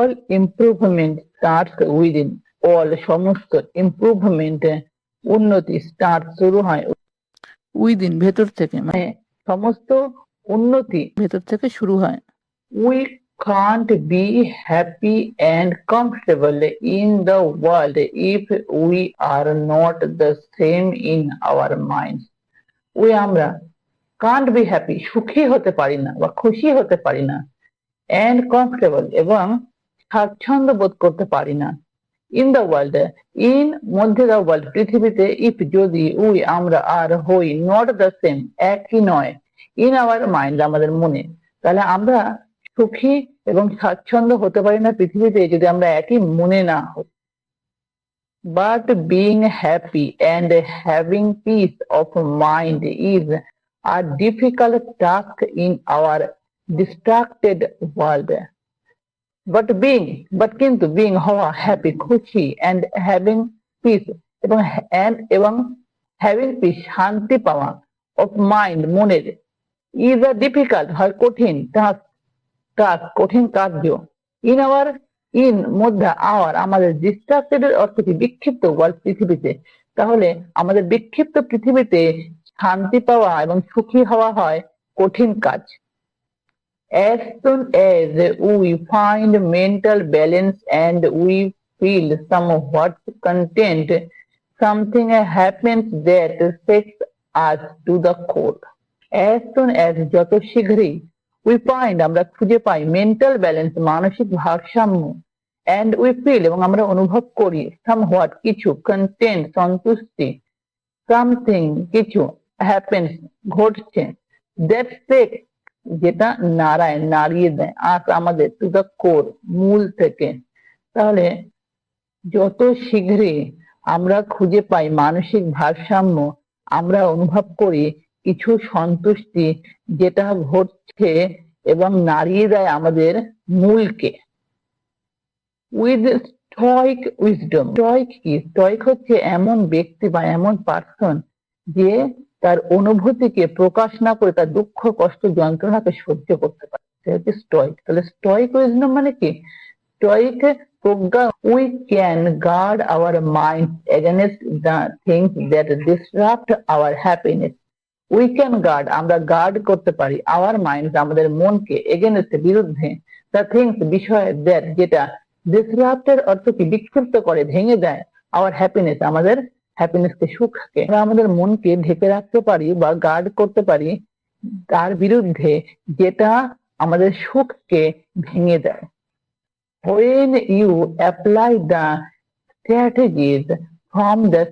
all improvement starts within all সমস্ত improvement উন্নতি start শুরু হয় উইদিন ভেতর থেকে মানে মানে সমস্ত উন্নতি ভেতর থেকে শুরু হয় we can't be happy and comfortable in the world if we are not the same in our minds we আমরা can't be happy সুখী হতে পারি না বা খুশি হতে পারি না and comfortable এবং স্বাচ্ছন্দ্য বোধ করতে পারি না। ইন দ্য ওয়ার্ল্ড ইন মধ্যে দ্য ওয়ার্ল্ড পৃথিবীতে ইফ যদি, উই, আমরা, আর, হই নট দ্য সেম একই নয়। ইন আওয়ার মাইন্ড আমাদের মনে, তাহলে আমরা সুখী এবং স্বাচ্ছন্দ্য হতে পারি না পৃথিবীতে যদি আমরা একই মনে না হই। But being happy and having peace of mind is a difficult task in our distracted world but being but কিন্তু বিং হওয়া হ্যাপি খুশি অ্যান্ড হ্যাভিং পিস এবং and, এবং হ্যাভিং পিস শান্তি পাওয়া অফ মাইন্ড মনের ইজ আ ডিফিকাল্ট হয় কঠিন টাস্ক টাস্ক কঠিন কার্য ইন আওয়ার ইন মধ্যে আওয়ার আমাদের ডিস্ট্রাক্টেডের অর্থ কি বিক্ষিপ্ত ওয়ার্ল্ড পৃথিবীতে। তাহলে আমাদের বিক্ষিপ্ত পৃথিবীতে শান্তি পাওয়া এবং সুখী হওয়া হয় কঠিন কাজ। As soon as we find mental balance and we feel somewhat content, something happens that takes us to the core. As soon as যত শীঘ্রই we find আমরা খুঁজে পাই mental balance মানসিক ভারসাম্য and we feel এবং আমরা অনুভব করি somewhat কিছু content সন্তুষ্টি something কিছু happens ঘটছে that takes যেটা নাড়ায় নাড়িয়ে দেয় আস আমাদের টু দ্য কোর, মূল থেকে। তাহলে যত শীঘ্রই আমরা খুঁজে পাই মানসিক ভারসাম্য, আমরা অনুভব করি কিছু সন্তুষ্টি যেটা ঘটছে এবং নাড়িয়ে দেয় আমাদের মূলকে। উইথ স্টয়িক উইজডম স্টয়িক কি? স্টয়িক হচ্ছে এমন ব্যক্তি বা এমন পার্সন যে তার অনুভূতিকে প্রকাশ না করে তার দুঃখ, কষ্ট যন্ত্রণাকে সহ্য করতে পারে। হচ্ছে তাহলে মানে কি? প্রজ্ঞা we can guard our mind against the things that our happiness we can guard আমরা গার্ড করতে পারি আওয়ার মাইন্ড আমাদের মনকে এগেনস্ট বিরুদ্ধে দ্য থিংস বিষয় দ্যাট যেটা ডিসরাপ্টের অর্থ কি? বিক্ষিপ্ত করে, ভেঙে দেয় আওয়ার হ্যাপিনেস আমাদের হ্যাপিনেস কে সুখকে আমরা আমাদের মনকে ঢেকে রাখতে পারি বা গার্ড করতে পারি, তার বিরুদ্ধে যেটা আমাদের সুখকে ভেঙে দেয়। When you apply the strategies from the